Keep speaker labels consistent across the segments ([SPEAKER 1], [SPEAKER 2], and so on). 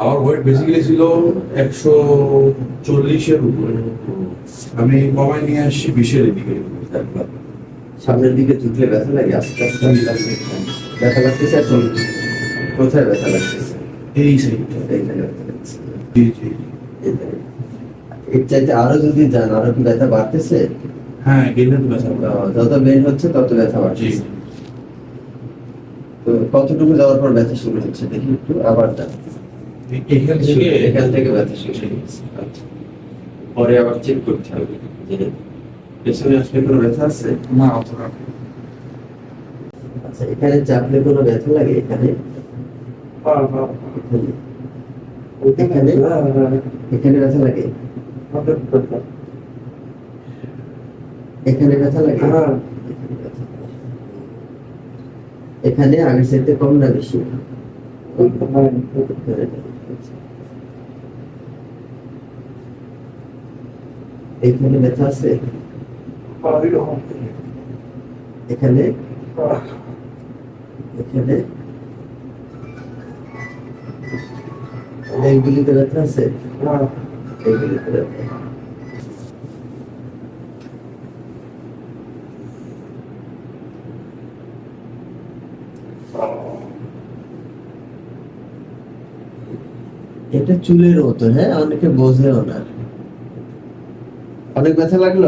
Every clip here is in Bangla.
[SPEAKER 1] আমার ওয়েট বেসিক্যালি ছিল একশো চল্লিশের উপরে। আমি কমাই নিয়ে আসছি বিশের দিকে।
[SPEAKER 2] সামনের দিকে ঝুঁকলে ব্যথা লাগে আস্তে আস্তে আস্তে আস্তে ব্যথা লাগতেছে এখন কোথায় ব্যথা লাগতেছে?
[SPEAKER 1] এই সাইডটা
[SPEAKER 2] এইখানে ব্যথা
[SPEAKER 1] জি জি।
[SPEAKER 2] এর চাইতে আরও যদি যান আরও কি ব্যথা বাড়তেছে?
[SPEAKER 1] হ্যাঁ গেলে তো ব্যথা
[SPEAKER 2] যত বের হচ্ছে তত ব্যথা
[SPEAKER 1] জি
[SPEAKER 2] বাড়তেছে তো কতটুকু যাওয়ার পর ব্যথা শুরু হচ্ছে দেখি একটু আবার যান।
[SPEAKER 1] এখান থেকে
[SPEAKER 2] এখান থেকে ব্যথা শুরু হচ্ছে আচ্ছা। পরে আবার চেক করতে হবে। যে পেছনে আসলে কোনো ব্যথা আছে?
[SPEAKER 1] না অতটা
[SPEAKER 2] আচ্ছা এখানে চাপলে কোনো ব্যথা লাগে এখানে? এখানে? এখানে? এখানে ব্যথা লাগে? এখানে ব্যথা লাগে
[SPEAKER 3] হ্যাঁ।
[SPEAKER 2] এখানে ব্যথা লাগে। এখানে আগের চাইতে কম না বেশি? এখানে ব্যথা আছে? এখানে? এখানে? এইগুলিতে ব্যথা আছে? এইগুলিতে ব্যথা এটা চুলের মতো হ্যাঁ? অনেকে বোঝেও না। অনেক ব্যথা লাগল?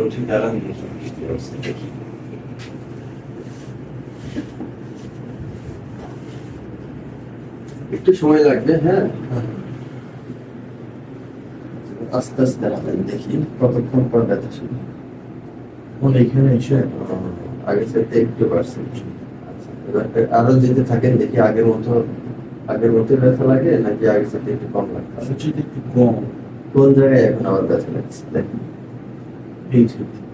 [SPEAKER 3] উঠে দাঁড়ান দেখি
[SPEAKER 2] একটু সময় লাগবে হ্যাঁ? আস্তে আস্তে রাখেন দেখি কতক্ষণ পর ব্যথা শুরু।
[SPEAKER 1] এখন এসে
[SPEAKER 2] আগে চাইতে একটু পারছেন এবার আরও যেতে থাকেন দেখি আগের মতো আগের মতো ব্যথা লাগে নাকি আগের সাথে একটু কম
[SPEAKER 1] সবচেয়ে একটু কম।
[SPEAKER 2] কোন জায়গায় এখন আবার ব্যথা লাগছে? দেখেন
[SPEAKER 1] এই সাইডে